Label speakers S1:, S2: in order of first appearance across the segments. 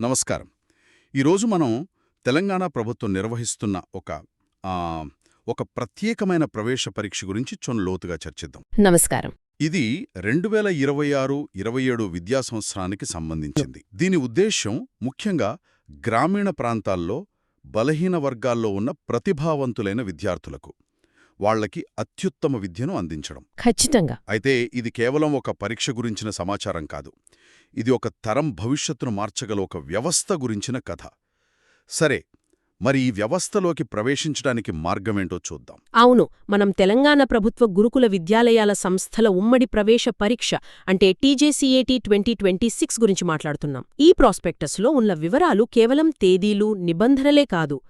S1: నమస్కారం. ఈరోజు మనం తెలంగాణ ప్రభుత్వం నిర్వహిస్తున్న ఒక ఆ, ఒక ప్రత్యేకమైన ప్రవేశ పరీక్ష గురించి చొన్ లోతుగా చర్చిద్దాం.
S2: నమస్కారం.
S1: ఇది రెండు వేల ఇరవై ఆరు ఇరవై ఏడు విద్యా సంవత్సరానికి సంబంధించింది. దీని ఉద్దేశ్యం ముఖ్యంగా గ్రామీణ ప్రాంతాల్లో బలహీన వర్గాల్లో ఉన్న ప్రతిభావంతులైన విద్యార్థులకు వాళ్ళకి అత్యుత్తమ విద్యను అందించడం.
S2: ఖచ్చితంగా.
S1: అయితే ఇది కేవలం ఒక పరీక్ష గురించిన సమాచారం కాదు. ఇది ఒక తరం భవిష్యత్తును మార్చగల ఒక వ్యవస్థ గురించిన కథ. సరే మరి ఈ వ్యవస్థలోకి ప్రవేశించడానికి మార్గమేంటో చూద్దాం.
S2: అవును మనం తెలంగాణ ప్రభుత్వ గురుకుల విద్యాలయాల సంస్థల ఉమ్మడి ప్రవేశ పరీక్ష అంటే టీజేసీఏటీ ట్వంటీ ట్వంటీ సిక్స్ గురించి మాట్లాడుతున్నాం. ఈ ప్రాస్పెక్టస్లో ఉన్న వివరాలు కేవలం తేదీలు నిబంధనలే కాదు.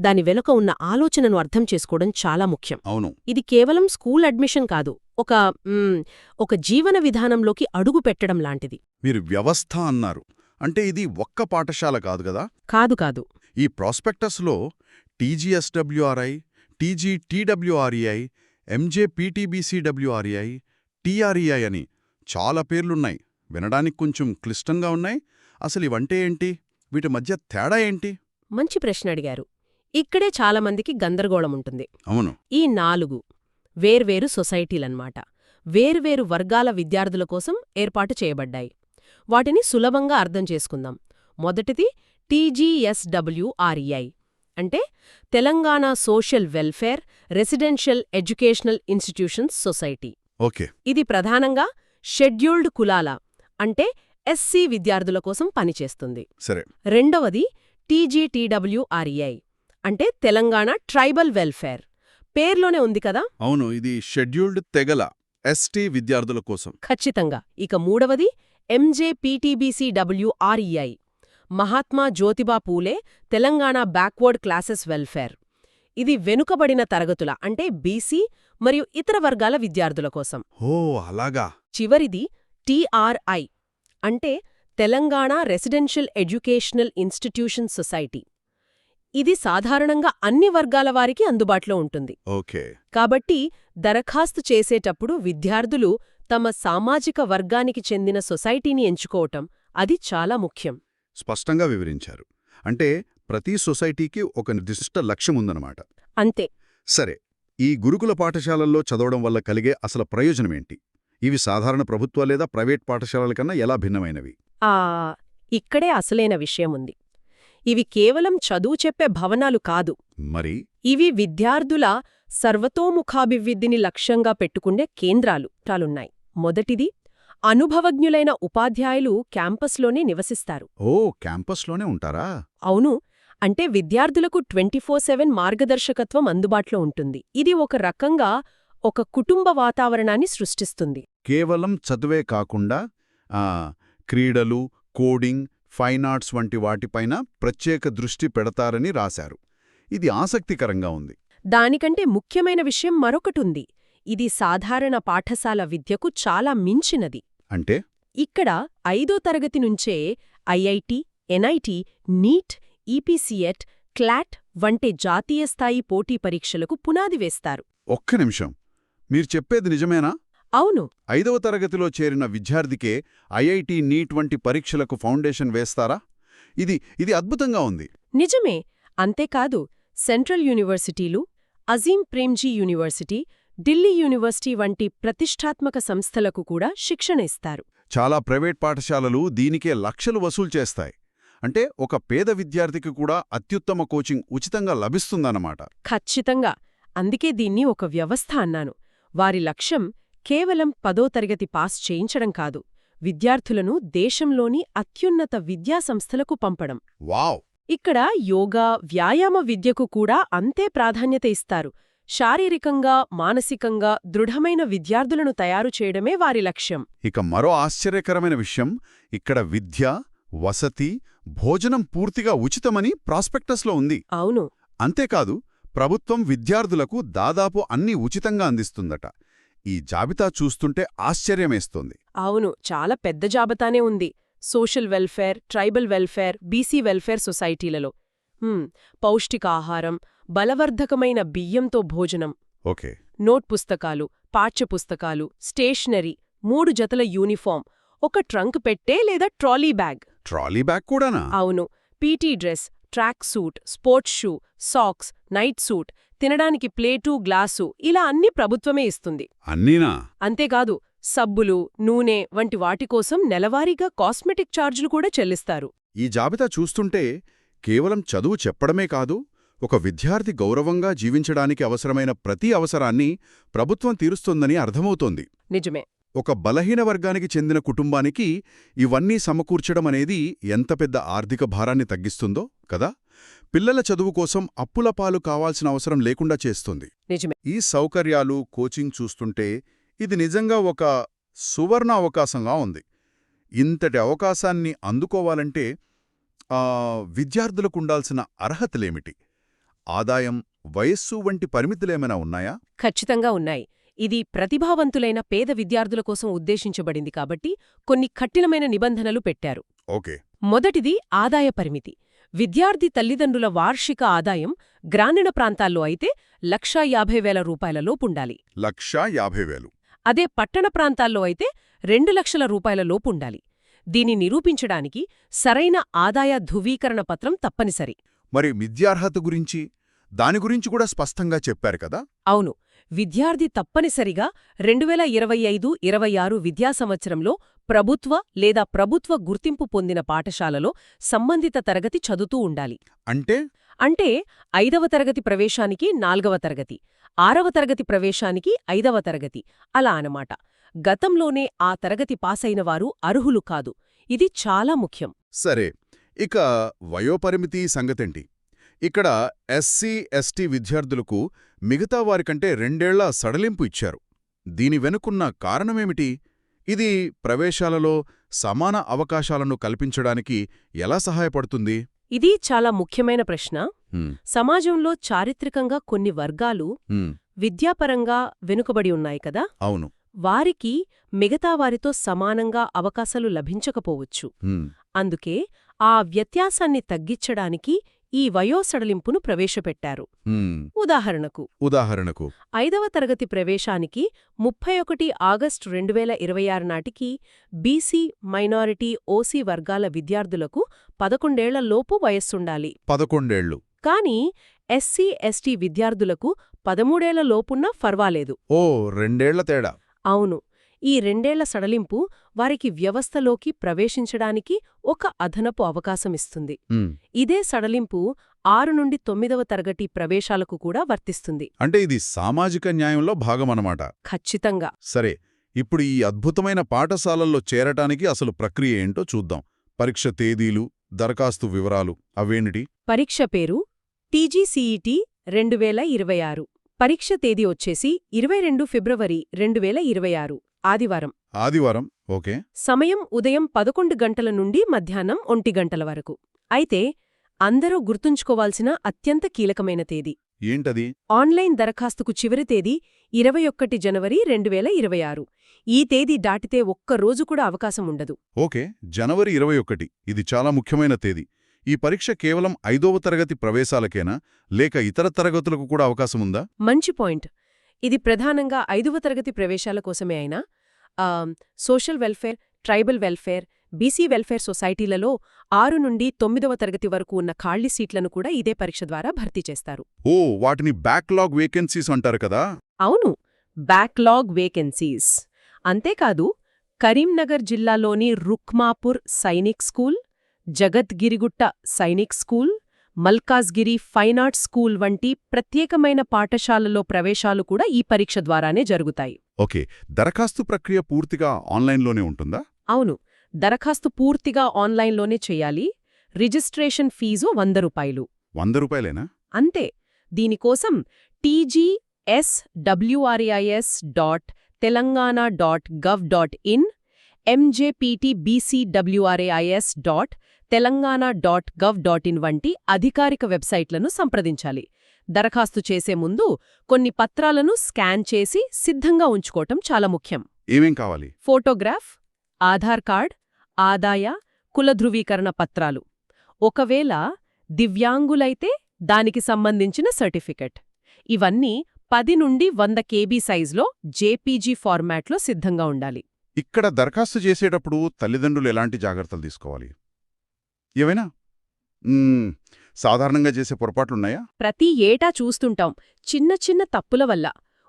S2: దాని వెనుక ఉన్న ఆలోచనను అర్థం చేసుకోవడం చాలా ముఖ్యం.
S1: అవును.
S2: ఇది కేవలం స్కూల్ అడ్మిషన్ కాదు ఒక ఒక జీవన విధానంలోకి అడుగు పెట్టడం లాంటిది.
S1: మీరు వ్యవస్థ అన్నారు. అంటే ఇది ఒక్క పాఠశాల కాదు కదా?
S2: కాదు కాదు.
S1: ఈ ప్రాస్పెక్టస్లో టీజీఎస్డబ్ల్యూఆర్ఐ టీజీటీడబ్ల్యూఆర్ఈఐ ఎంజేపీటీబీసీడబ్ల్యూఆర్ఈఐ టీఆర్ఈఐ అని చాలా పేర్లున్నాయి. వినడానికి కొంచెం క్లిష్టంగా ఉన్నాయి. అసలు ఇవంటే ఏంటి? వీటి మధ్య తేడా ఏంటి?
S2: మంచి ప్రశ్న అడిగారు. ఇక్కడే చాలామందికి గందరగోళం ఉంటుంది.
S1: అవును.
S2: ఈ నాలుగు. వేర్వేరు సొసైటీలన్మాట వేర్వేరు వర్గాల విద్యార్థుల కోసం ఏర్పాటు చేయబడ్డాయి. వాటిని సులభంగా అర్థం చేసుకుందాం. మొదటిది టీజీఎస్డబ్ల్యూఆర్ఈఐ అంటే Telangana social welfare residential educational institutions society.
S1: Okay.
S2: ఇది ప్రధానంగా షెడ్యూల్డ్ కులాల అంటే ఎస్సీ విద్యార్థుల కోసం పనిచేస్తుంది.
S1: సరే.
S2: రెండవది టీజీటీడబ్ల్యూఆర్ఈఐ అంటే తెలంగాణ ట్రైబల్ వెల్ఫేర్. పేర్లోనే ఉంది కదా?
S1: అవును ఇది షెడ్యూల్డ్ తెగల ఎస్టీ విద్యార్థుల కోసం.
S2: ఖచ్చితంగా. ఇక మూడవది MJPTBCWREI Mahatma Jyotiba Phule Telangana backward classes welfare. ఇది వెనుకబడిన తరగతుల అంటే బీసీ మరియు ఇతర వర్గాల విద్యార్థుల కోసం.
S1: ఓ అలాగా.
S2: చివరిది టీఆర్ఐ అంటే Telangana residential educational institution society. ఇది సాధారణంగా అన్ని వర్గాల వారికి అందుబాటులో ఉంటుంది.
S1: ఓకే.
S2: కాబట్టి దరఖాస్తు చేసేటప్పుడు విద్యార్థులు తమ సామాజిక వర్గానికి చెందిన సొసైటీని ఎంచుకోవటం అది చాలా ముఖ్యం.
S1: స్పష్టంగా వివరించారు. అంటే ప్రతి సొసైటీకి ఒక నిర్దిష్ట లక్ష్యం ఉందన్నమాట.
S2: అంతే.
S1: సరే ఈ గురుకుల పాఠశాలల్లో చదవడం వల్ల కలిగే అసలు ప్రయోజనమేంటి ఇవి సాధారణ ప్రభుత్వ లేదా ప్రైవేట్ పాఠశాలల కన్నా ఎలా భిన్నమైనవి?
S2: ఆ ఇక్కడే అసలైన విషయముంది ఇవి కేవలం చదువు చెప్పే భవనాలు కాదు.
S1: మరి?
S2: ఇవి విద్యార్థుల సర్వతోముఖాభివృద్ధిని లక్ష్యంగా పెట్టుకుండే కేంద్రాలు టాలున్నాయి. మొదటిది అనుభవజ్ఞులైన ఉపాధ్యాయులు క్యాంపస్లోనే నివసిస్తారు.
S1: ఓ క్యాంపస్లోనే ఉంటారా?
S2: అవును అంటే విద్యార్థులకు ట్వంటీ ఫోర్ సెవెన్ మార్గదర్శకత్వం అందుబాటులో ఉంటుంది. ఇది ఒక రకంగా ఒక కుటుంబ వాతావరణాన్ని సృష్టిస్తుంది.
S1: కేవలం చదువే కాకుండా ఆ, క్రీడలు కోడింగ్ ఫైన్ ఆర్ట్స్ వంటి వాటిపైన ప్రత్యేక దృష్టి పెడతారని రాశారు. ఇది ఆసక్తికరంగా ఉంది.
S2: దానికంటే ముఖ్యమైన విషయం మరొకటుంది. ఇది సాధారణ పాఠశాల విద్యకు చాలా మించినది.
S1: అంటే?
S2: ఇక్కడ ఐదో తరగతి నుంచే IIT NIT NEET EAPCET CLAT వంటి జాతీయ స్థాయి పోటీ పరీక్షలకు పునాది వేస్తారు.
S1: ఒక్క నిమిషం. మీరు చెప్పేది నిజమేనా?
S2: అవును.
S1: ఐదవ తరగతిలో చేరిన విద్యార్థికే ఐఐటి నీట్ వంటి పరీక్షలకు ఫౌండేషన్ వేస్తారా? ఇది ఇది అద్భుతంగా ఉంది.
S2: నిజమే. అంతేకాదు సెంట్రల్ యూనివర్సిటీలు అజీం ప్రేమ్జీ యూనివర్సిటీ ఢిల్లీ యూనివర్సిటీ వంటి ప్రతిష్టాత్మక సంస్థలకు కూడా శిక్షణ ఇస్తారు.
S1: చాలా ప్రైవేట్ పాఠశాలలు దీనికే లక్షలు వసూలు చేస్తాయి. అంటే ఒక పేద విద్యార్థికి కూడా అత్యుత్తమ కోచింగ్ ఉచితంగా లభిస్తుందన్నమాట.
S2: ఖచ్చితంగా. అందుకే దీన్ని ఒక వ్యవస్థ అన్నాను. వారి లక్ష్యం కేవలం పదో తరగతి పాస్ చేయించడం కాదు విద్యార్థులను దేశంలోని అత్యున్నత విద్యా సంస్థలకు పంపడం.
S1: వావ్!
S2: ఇక్కడ యోగా వ్యాయామ విద్యకు కూడా అంతే ప్రాధాన్యత ఇస్తారు. శారీరకంగా మానసికంగా దృఢమైన విద్యార్థులను తయారు చేయడమే వారి లక్ష్యం.
S1: ఇక మరో ఆశ్చర్యకరమైన విషయం ఇక్కడ విద్య వసతి భోజనం పూర్తిగా ఉచితమని ప్రాస్పెక్టస్లో ఉంది.
S2: అవును.
S1: అంతేకాదు ప్రభుత్వం విద్యార్థులకు దాదాపు అన్నీ ఉచితంగా అందిస్తుందట. ఈ జాబితా చూస్తుంటే ఆశ్చర్యమేస్తోంది.
S2: అవును చాలా పెద్ద జాబితానే ఉంది. Social welfare tribal welfare BC welfare సొసైటీలలో. హ్మ్, పౌష్టికాహారం బలవర్ధకమైన బియ్యంతో భోజనం.
S1: ఓకే.
S2: నోట్ పుస్తకాలు పాఠ్యపుస్తకాలు స్టేషనరీ మూడు జతల యూనిఫామ్. ఒక ట్రంక్ పెట్టే లేదా ట్రాలీ బ్యాగ్.
S1: ట్రాలీ బ్యాగ్ కూడానా?
S2: అవును. PT dress track suit sports shoe socks night suit తినడానికి ప్లేటు గ్లాసు ఇలా అన్ని ప్రభుత్వమే ఇస్తుంది.
S1: అన్నీనా?
S2: అంతేకాదు సబ్బులు నూనె వంటి వాటి కోసం నెలవారీగా కాస్మెటిక్ ఛార్జీలు కూడా చెల్లిస్తారు.
S1: ఈ జాబితా చూస్తుంటే కేవలం చదువు చెప్పడమే కాదు ఒక విద్యార్థి గౌరవంగా జీవించడానికి అవసరమైన ప్రతి అవసరాన్ని ప్రభుత్వం తీరుస్తోందని అర్థమవుతోంది.
S2: నిజమే.
S1: ఒక బలహీన వర్గానికి చెందిన కుటుంబానికి ఇవన్నీ సమకూర్చడం అనేది ఎంత పెద్ద ఆర్థిక భారాన్ని తగ్గిస్తుందో కదా? పిల్లల చదువు కోసం అప్పుల పాలు కావాల్సిన అవసరం లేకుండా చేస్తుంది.
S2: నిజమే.
S1: ఈ సౌకర్యాలు కోచింగ్ చూస్తుంటే ఇది నిజంగా ఒక సువర్ణ అవకాశంగా ఉంది. ఇంతటి అవకాశాన్ని అందుకోవాలంటే విద్యార్థులకు ఉండాల్సిన అర్హతలేమిటి? ఆదాయం వయస్సు వంటి పరిమితులేమైనా ఉన్నాయా?
S2: ఖచ్చితంగా ఉన్నాయి. ఇది ప్రతిభావంతులైన పేద విద్యార్థుల కోసం ఉద్దేశించబడింది కాబట్టి కొన్ని కఠినమైన నిబంధనలు పెట్టారు.
S1: ఓకే.
S2: మొదటిది ఆదాయ పరిమితి. విద్యార్థి తల్లిదండ్రుల వార్షిక ఆదాయం గ్రామీణ ప్రాంతాల్లో అయితే లక్షా యాభై వేల రూపాయలలోపుండాలి
S1: లక్షా యాభై వేలు.
S2: అదే పట్టణ ప్రాంతాల్లో అయితే రెండు లక్షల రూపాయల లోపుండాలి దీని నిరూపించడానికి సరైన ఆదాయ ధృవీకరణ పత్రం తప్పనిసరి.
S1: మరి విద్యార్హత గురించి? దాని గురించి కూడా స్పష్టంగా చెప్పారు కదా?
S2: అవును. విద్యార్థి తప్పనిసరిగా రెండు వేల ఇరవై ఐదు ఇరవై ఆరు విద్యా సంవత్సరంలో ప్రభుత్వ లేదా ప్రభుత్వ గుర్తింపు పొందిన పాఠశాలలో సంబంధిత తరగతి చదువుతూ ఉండాలి.
S1: అంటే?
S2: అంటే ఐదవ తరగతి ప్రవేశానికి నాల్గవ తరగతి ఆరవ తరగతి ప్రవేశానికి ఐదవ తరగతి అలా అనమాట గతంలోనే ఆ తరగతి పాసైన వారు అర్హులు కాదు. ఇది చాలా ముఖ్యం.
S1: సరే ఇక వయోపరిమితి సంగతేంటి? ఇక్కడ ఎస్సీ ఎస్టీ విద్యార్థులకు మిగతా వారికంటే రెండేళ్ళ సడలింపు ఇచ్చారు. దీని వెనుకున్న కారణమేమిటి? ఇది ప్రవేశాలలో సమాన అవకాశాలను కల్పించడానికి ఎలా సహాయపడుతుంది?
S2: ఇది చాలా ముఖ్యమైన ప్రశ్న. సమాజంలో చారిత్రకంగా కొన్ని వర్గాలు విద్యాపరంగా వెనుకబడి ఉన్నాయి కదా?
S1: అవును.
S2: వారికి మిగతా వారితో సమానంగా అవకాశాలు లభించకపోవచ్చు. అందుకే ఆ వ్యత్యాసాన్ని తగ్గించడానికి ఈ వయోసడలింపును ప్రవేశపెట్టారు. ఉదాహరణకు
S1: ఉదాహరణకు
S2: ఐదవ తరగతి ప్రవేశానికి ముప్పై ఒకటి ఆగస్టు రెండు వేల ఇరవై ఆరు నాటికి బీసీ మైనారిటీ ఓసీ వర్గాల విద్యార్థులకు పదకొండేళ్ళ లోపు వయస్సుండాలి.
S1: పదకొండేళ్ళు
S2: కానీ ఎస్సీ ఎస్టీ విద్యార్థులకు పదమూడేళ్ళ లోపున్నా ఫర్వాలేదు.
S1: ఓ రెండేళ్ళ తేడా.
S2: అవును. ఈ రెండేళ్ళ సడలింపు వారికి వ్యవస్థలోకి ప్రవేశించడానికి ఒక అదనపు అవకాశమిస్తుంది. ఇదే సడలింపు ఆరు నుండి తొమ్మిదవ తరగతి ప్రవేశాలకు కూడా వర్తిస్తుంది.
S1: అంటే ఇది సామాజిక న్యాయంలో భాగమన్నమాట
S2: ఖచ్చితంగా.
S1: సరే ఇప్పుడు ఈ అద్భుతమైన పాఠశాలల్లో చేరటానికి అసలు ప్రక్రియ ఏంటో చూద్దాం. పరీక్ష తేదీలు దరఖాస్తు వివరాలు అవేమిటి
S2: పరీక్ష పేరు టీజీసీఈటీ రెండు వేల ఇరవై ఆరు. పరీక్ష తేదీ వచ్చేసి ఇరవై రెండు ఫిబ్రవరి రెండు వేల ఇరవై ఆరు. ఆదివారం.
S1: ఆదివారం ఓకే.
S2: సమయం ఉదయం పదకొండు గంటల నుండి మధ్యాహ్నం ఒంటి గంటల వరకు. అయితే అందరూ గుర్తుంచుకోవాల్సిన అత్యంత కీలకమైన తేదీ.
S1: ఏంటది?
S2: ఆన్లైన్ దరఖాస్తుకు చివరి తేదీ ఇరవై ఒక్కటి జనవరి రెండు వేల ఇరవై ఆరు. ఈ తేదీ దాటితే ఒక్క రోజు కూడా అవకాశం ఉండదు.
S1: ఓకే జనవరి ఇరవై ఒకటి. ఇది చాలా ముఖ్యమైన తేదీ. ఈ పరీక్ష కేవలం ఐదవ తరగతి ప్రవేశాలకేనా? లేక ఇతర తరగతులకు కూడా అవకాశం ఉందా?
S2: మంచి పాయింట్. ఇది ప్రధానంగా ఐదవ తరగతి ప్రవేశాల కోసమే అయినా social welfare tribal welfare BC welfare సొసైటీలలో ఆరు నుండి తొమ్మిదవ తరగతి వరకు ఉన్న ఖాళీ సీట్లను కూడా ఇదే పరీక్ష ద్వారా భర్తీ చేస్తారు.
S1: ఓ వాటిని బ్యాక్లాగ్ వేకెన్సీస్ అంటారు కదా?
S2: అవును బ్యాక్లాగ్ వేకెన్సీస్. అంతేకాదు కరీంనగర్ జిల్లాలోని Rukmapur Sainik school Jagadgirigutta Sainik school Malkajgiri fine arts school వంటి ప్రత్యేకమైన పాఠశాలలో ప్రవేశాలు కూడా ఈ పరీక్ష ద్వారానే జరుగుతాయి.
S1: ఓకే దరఖాస్తు ప్రక్రియ పూర్తిగా ఆన్లైన్లోనే ఉంటుందా?
S2: అవును దరఖాస్తు పూర్తిగా ఆన్లైన్లోనే చెయ్యాలి రిజిస్ట్రేషన్ ఫీజు వంద రూపాయలు.
S1: వంద రూపాయలేనా?
S2: అంతే దీనికోసం TGSWREIS dot Telangana dot gov dot in MJPTBCWREIS dot Telangana dot gov dot in వంటి అధికారిక వెబ్సైట్లను సంప్రదించాలి. దరఖాస్తు చేసే ముందు కొన్ని పత్రాలను స్కాన్ చేసి సిద్ధంగా ఉంచుకోవటం చాలా ముఖ్యం.
S1: ఏమేం కావాలి?
S2: ఫోటోగ్రాఫ్ ఆధార్ కార్డ్ ఆదాయ కుల ధృవీకరణ పత్రాలు. ఒకవేళ దివ్యాంగులైతే దానికి సంబంధించిన సర్టిఫికెట్. ఇవన్నీ పది నుండి వంద కేబీ సైజులో జేపీజీ ఫార్మాట్లో సిద్ధంగా ఉండాలి.
S1: ఇక్కడ దరఖాస్తు చేసేటప్పుడు తల్లిదండ్రులు ఎలాంటి జాగ్రత్తలు తీసుకోవాలి? ఏవైనా? సాధారణంగా చేసే పొరపాట్లున్నాయా?
S2: ప్రతి ఏటా చూస్తుంటాం చిన్న చిన్న తప్పుల వల్ల.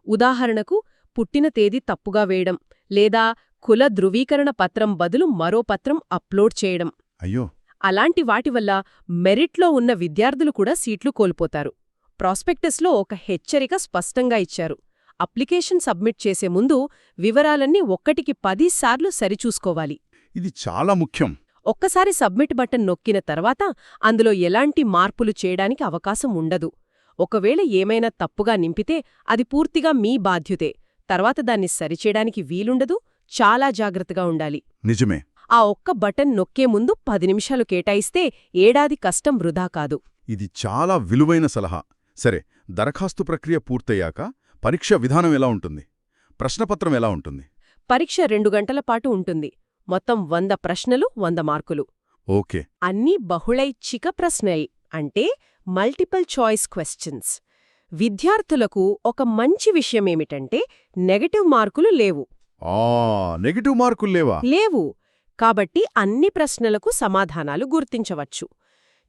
S2: ఉదాహరణకు పుట్టిన తేదీ తప్పుగా వేయడం లేదా కుల ధృవీకరణ పత్రం బదులు మరో పత్రం అప్లోడ్ చేయడం.
S1: అయ్యో!
S2: అలాంటి వాటి వల్ల మెరిట్లో ఉన్న విద్యార్థులు కూడా సీట్లు కోల్పోతారు. ప్రాస్పెక్టస్లో ఒక హెచ్చరిక స్పష్టంగా ఇచ్చారు. అప్లికేషన్ సబ్మిట్ చేసే ముందు వివరాలన్నీ ఒక్కటికి పదిసార్లు సరిచూసుకోవాలి.
S1: ఇది చాలా ముఖ్యం.
S2: ఒక్కసారి సబ్మిట్ బటన్ నొక్కిన తర్వాత అందులో ఎలాంటి మార్పులు చేయడానికి అవకాశం ఉండదు. ఒకవేళ ఏమైనా తప్పుగా నింపితే అది పూర్తిగా మీ బాధ్యతే. తర్వాత దాన్ని సరిచేయడానికి వీలుండదు చాలా జాగ్రత్తగా ఉండాలి.
S1: నిజమే.
S2: ఆ ఒక్క బటన్ నొక్కే ముందు పది నిమిషాలు కేటాయిస్తే ఏడాది కష్టం వృధా కాదు.
S1: ఇది చాలా విలువైన సలహా. సరే దరఖాస్తు ప్రక్రియ పూర్తయ్యాక పరీక్ష విధానం ఎలా ఉంటుంది? ప్రశ్నపత్రం ఎలా ఉంటుంది?
S2: పరీక్ష రెండు గంటల పాటు ఉంటుంది. మొత్తం వంద ప్రశ్నలు వంద మార్కులు.
S1: ఓకే.
S2: అన్నీ బహుళైచ్ఛిక ప్రశ్నలు అంటే మల్టిపుల్ చాయిస్ క్వశ్చన్స్ విద్యార్థులకు ఒక మంచి విషయమేమిటంటే నెగటివ్ మార్కులు లేవు.
S1: నెగటివ్ మార్కులు లేవా?
S2: లేవు. కాబట్టి అన్ని ప్రశ్నలకు సమాధానాలు గుర్తించవచ్చు.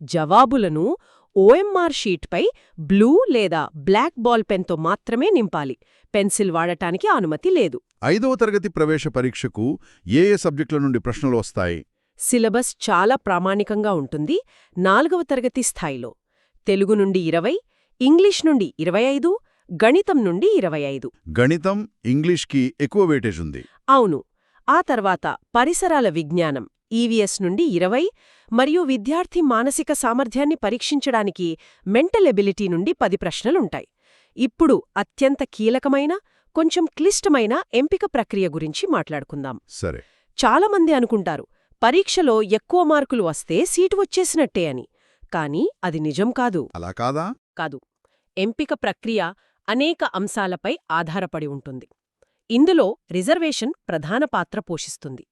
S2: జవాబులను ఓఎంఆర్ షీట్పై బ్లూ లేదా బ్లాక్ బాల్ పెన్తో మాత్రమే నింపాలి. పెన్సిల్ వాడటానికి అనుమతి లేదు.
S1: ఐదవ తరగతి ప్రవేశ పరీక్షకు ఏ ఏ సబ్జెక్టుల నుండి ప్రశ్నలు వస్తాయి?
S2: సిలబస్ చాలా ప్రామాణికంగా ఉంటుంది. నాలుగవ తరగతి స్థాయిలో తెలుగు నుండి ఇరవై ఇంగ్లీష్ నుండి ఇరవై ఐదు గణితం నుండి ఇరవై ఐదు.
S1: గణితం ఇంగ్లీష్కి ఎక్కువ వెయిటేజ్ ఉంది.
S2: అవును. ఆ తర్వాత పరిసరాల విజ్ఞానం ఈవీఎస్ నుండి ఇరవై మరియు విద్యార్థి మానసిక సామర్థ్యాన్ని పరీక్షించడానికి మెంటల్ ఎబిలిటీ నుండి పది ప్రశ్నలుంటాయి. ఇప్పుడు అత్యంత కీలకమైన కొంచెం క్లిష్టమైన ఎంపిక ప్రక్రియ గురించి మాట్లాడుకుందాం.
S1: సరే.
S2: చాలామంది అనుకుంటారు పరీక్షలో ఎక్కువ మార్కులు వస్తే సీటు వచ్చేసినట్టే అని. కానీ అది నిజం కాదు.
S1: అలా కాదా?
S2: కాదు. ఎంపిక ప్రక్రియ అనేక అంశాలపై ఆధారపడి ఉంటుంది. ఇందులో రిజర్వేషన్ ప్రధాన పాత్ర పోషిస్తుంది.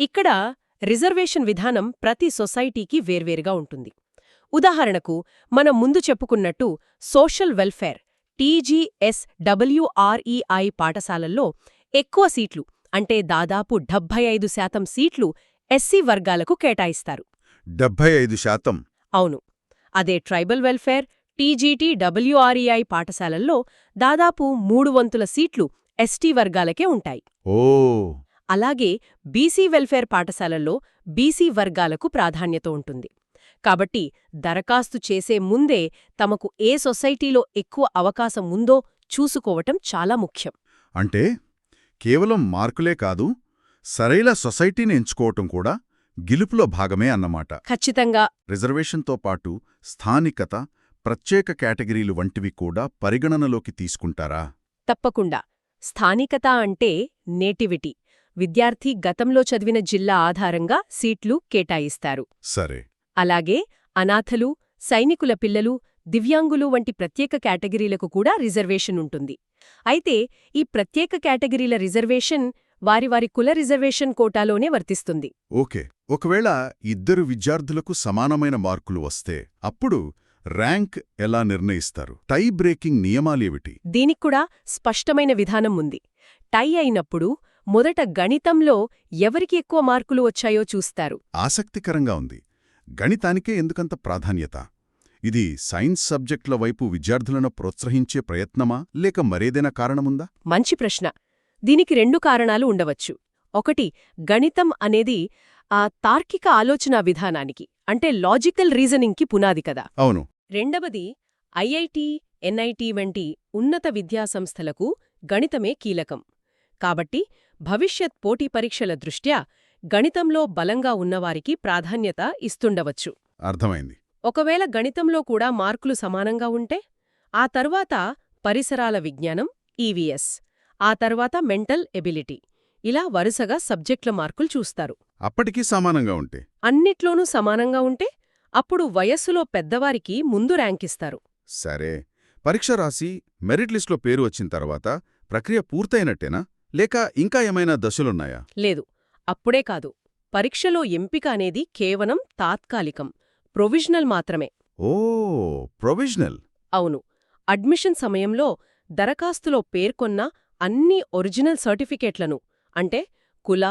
S2: ఇక్కడ రిజర్వేషన్ విధానం ప్రతి సొసైటీకి వేర్వేరుగా ఉంటుంది. ఉదాహరణకు మనం ముందు చెప్పుకున్నట్టు సోషల్ వెల్ఫేర్ టీజీఎస్ డబ్ల్యూఆర్ఈఐ పాఠశాలల్లో ఎక్కువ సీట్లు అంటే దాదాపు డెబ్బై ఐదు శాతం సీట్లు ఎస్సీ వర్గాలకు కేటాయిస్తారు.
S1: డెబ్భై ఐదు శాతం?
S2: అవును. అదే ట్రైబల్ వెల్ఫేర్ టీజీటీ డబ్ల్యూఆర్ఈఐ పాఠశాలల్లో దాదాపు మూడు వంతుల సీట్లు ఎస్టీ వర్గాలకే ఉంటాయి.
S1: ఓ!
S2: అలాగే బీసీ వెల్ఫేర్ పాఠశాలల్లో బీసీ వర్గాలకు ప్రాధాన్యత ఉంటుంది. కాబట్టి దరఖాస్తు చేసే ముందే తమకు ఏ సొసైటీలో ఎక్కువ అవకాశం ఉందో చూసుకోవటం చాలా ముఖ్యం.
S1: అంటే కేవలం మార్కులే కాదు సరైన సొసైటీని ఎంచుకోవటం కూడా గెలుపులో భాగమే అన్నమాట.
S2: ఖచ్చితంగా.
S1: రిజర్వేషన్తో పాటు స్థానికత ప్రత్యేక కేటగిరీలు వంటివి కూడా పరిగణనలోకి తీసుకుంటారా?
S2: తప్పకుండా. స్థానికత అంటే నేటివిటీ. విద్యార్థి గతంలో చదివిన జిల్లా ఆధారంగా సీట్లు కేటాయిస్తారు.
S1: సరే.
S2: అలాగే అనాథలు సైనికుల పిల్లలు దివ్యాంగులు వంటి ప్రత్యేక కేటగిరీలకు కూడా రిజర్వేషన్ ఉంటుంది. అయితే ఈ ప్రత్యేక కేటగిరీల రిజర్వేషన్ వారి వారి కుల రిజర్వేషన్ కోటాలోనే వర్తిస్తుంది.
S1: ఓకే. ఒకవేళ ఇద్దరు విద్యార్థులకు సమానమైన మార్కులు వస్తే అప్పుడు ర్యాంక్ ఎలా నిర్ణయిస్తారు? టై బ్రేకింగ్ నియమాలేమిటి?
S2: దీనిక్కూడా స్పష్టమైన విధానం ఉంది. టై అయినప్పుడు మొదట గణితంలో ఎవరికి ఎక్కువ మార్కులు వచ్చాయో చూస్తారు.
S1: ఆసక్తికరంగా ఉంది. గణితానికే ఎందుకంత ప్రాధాన్యత? ఇది సైన్స్ సబ్జెక్టుల వైపు విద్యార్థులను ప్రోత్సహించే ప్రయత్నమా లేక మరేదైనా కారణముందా?
S2: మంచి ప్రశ్న. దీనికి రెండు కారణాలు ఉండవచ్చు. ఒకటి గణితం అనేది ఆ తార్కిక ఆలోచనా విధానానికి అంటే లాజికల్ రీజనింగ్కి పునాది కదా.
S1: అవును.
S2: రెండవది ఐఐటి ఎన్ఐటి వంటి ఉన్నత విద్యాసంస్థలకు గణితమే కీలకం. కాబట్టి భవిష్యత్ పోటీ పరీక్షల దృష్ట్యా గణితంలో బలంగా ఉన్నవారికి ప్రాధాన్యత ఇస్తుండవచ్చు.
S1: అర్థమైంది.
S2: ఒకవేళ గణితంలో కూడా మార్కులు సమానంగా ఉంటే ఆ తర్వాత పరిసరాల విజ్ఞానం ఈవీఎస్ ఆ తర్వాత మెంటల్ ఎబిలిటీ ఇలా వరుసగా సబ్జెక్టుల మార్కులు చూస్తారు.
S1: అప్పటికీ సమానంగా ఉంటే?
S2: అన్నిట్లోనూ సమానంగా ఉంటే అప్పుడు వయస్సులో పెద్దవారికి ముందు ర్యాంకిస్తారు.
S1: సరే పరీక్ష రాసి మెరిట్ లిస్టులో పేరు వచ్చిన తర్వాత ప్రక్రియ పూర్తయినట్టేనా? లేక ఇంకా ఏమైనా దశలున్నాయా?
S2: లేదు. అప్పుడే కాదు. పరీక్షలో ఎంపిక అనేది కేవలం తాత్కాలికం. ప్రొవిజనల్ మాత్రమే.
S1: ఓ ప్రొవిజనల్.
S2: అవును. అడ్మిషన్ సమయంలో దరఖాస్తులో పేర్కొన్న అన్ని ఒరిజినల్ సర్టిఫికేట్లను అంటే కుల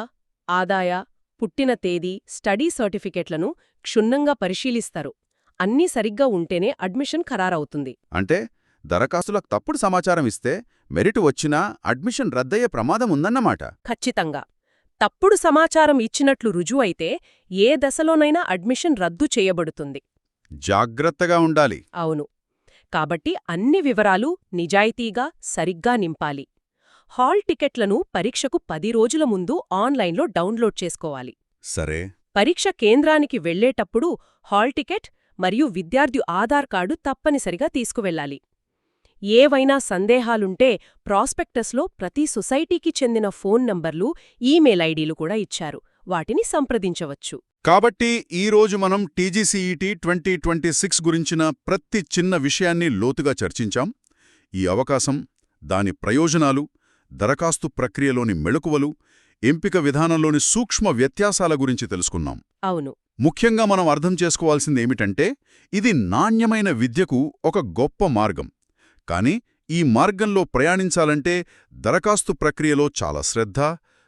S2: ఆదాయ పుట్టిన తేదీ స్టడీ సర్టిఫికెట్లను క్షుణ్ణంగా పరిశీలిస్తారు. అన్నీ సరిగ్గా ఉంటేనే అడ్మిషన్ ఖరారవుతుంది.
S3: అంటే దరఖాస్తులకు తప్పుడు సమాచారం ఇస్తే మెరిట్ వచ్చినా అడ్మిషన్ రద్దయ్యే ప్రమాదం ఉందన్నమాట.
S2: ఖచ్చితంగా. తప్పుడు సమాచారం ఇచ్చినట్లు రుజువైతే ఏ దశలోనైనా అడ్మిషన్ రద్దు చేయబడుతుంది.
S3: జాగ్రత్తగా ఉండాలి.
S2: అవును. కాబట్టి అన్ని వివరాలు నిజాయితీగా సరిగ్గా నింపాలి. హాల్ టికెట్లను పరీక్షకు పది రోజుల ముందు ఆన్లైన్లో డౌన్లోడ్ చేసుకోవాలి.
S1: సరే.
S2: పరీక్ష కేంద్రానికి వెళ్ళేటప్పుడు హాల్ టికెట్ మరియు విద్యార్థి ఆధార్ కార్డు తప్పనిసరిగా తీసుకువెళ్ళాలి. ఏవైనా సందేహాలుంటే ప్రాస్పెక్టస్లో ప్రతి సొసైటీకి చెందిన ఫోన్ నంబర్లు ఈమెయిల్ ఐడీలు కూడా ఇచ్చారు. వాటిని సంప్రదించవచ్చు.
S1: కాబట్టి ఈ రోజు మనం టీజీసీఈటీ ట్వంటీ ట్వంటీ సిక్స్ గురించిన ప్రతి చిన్న విషయాన్ని లోతుగా చర్చించాం. ఈ అవకాశం దాని ప్రయోజనాలు దరఖాస్తు ప్రక్రియలోని మెళకువలు ఎంపిక విధానంలోని సూక్ష్మ వ్యత్యాసాల గురించి తెలుసుకున్నాం.
S2: అవును.
S1: ముఖ్యంగా మనం అర్థం చేసుకోవాల్సిందేమిటంటే ఇది నాణ్యమైన విద్యకు ఒక గొప్ప మార్గం. కానీ ఈ మార్గంలో ప్రయాణించాలంటే దరఖాస్తు ప్రక్రియలో చాలా శ్రద్ధ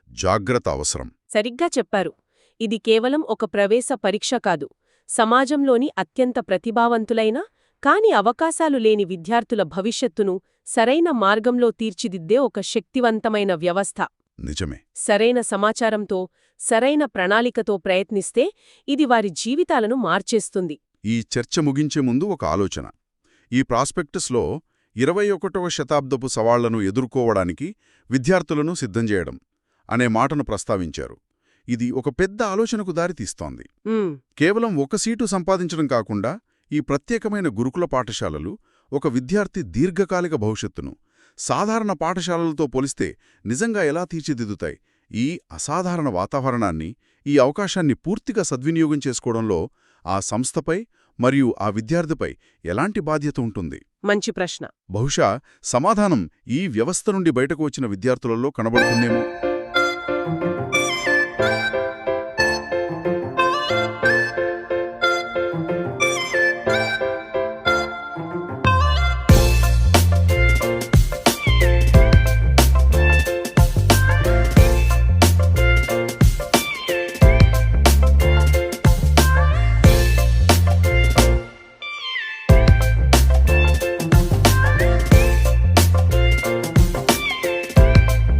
S1: జాగ్రత్త అవసరం.
S2: సరిగ్గా చెప్పారు. ఇది కేవలం ఒక ప్రవేశ పరీక్ష కాదు. సమాజంలోని అత్యంత ప్రతిభావంతులైన కాని అవకాశాలు లేని విద్యార్థుల భవిష్యత్తును సరైన మార్గంలో తీర్చిదిద్దే ఒక శక్తివంతమైన వ్యవస్థ.
S1: నిజమే.
S2: సరైన సమాచారంతో సరైన ప్రణాళికతో ప్రయత్నిస్తే ఇది వారి జీవితాలను మార్చేస్తుంది.
S1: ఈ చర్చ ముగించే ముందు ఒక ఆలోచన. ఈ ప్రాస్పెక్టస్లో ఇరవై ఒకటవ శతాబ్దపు సవాళ్ళను ఎదుర్కోవడానికి విద్యార్థులను సిద్ధం చేయడం అనే మాటను ప్రస్తావించారు. ఇది ఒక పెద్ద ఆలోచనకు దారితీస్తోంది. కేవలం ఒక సీటు సంపాదించడం కాకుండా ఈ ప్రత్యేకమైన గురుకుల పాఠశాలలు ఒక విద్యార్థి దీర్ఘకాలిక భవిష్యత్తును సాధారణ పాఠశాలలతో పోలిస్తే నిజంగా ఎలా తీర్చిదిద్దుతాయి? ఈ అసాధారణ వాతావరణాన్ని ఈ అవకాశాన్ని పూర్తిగా సద్వినియోగం చేసుకోవడంలో ఆ సంస్థపై మరియు ఆ విద్యార్థిపై ఎలాంటి బాధ్యత ఉంటుంది?
S2: మంచి ప్రశ్న.
S1: బహుశా సమాధానం ఈ వ్యవస్థ నుండి బయటకు వచ్చిన విద్యార్థులలో కనబడుతుందేమో.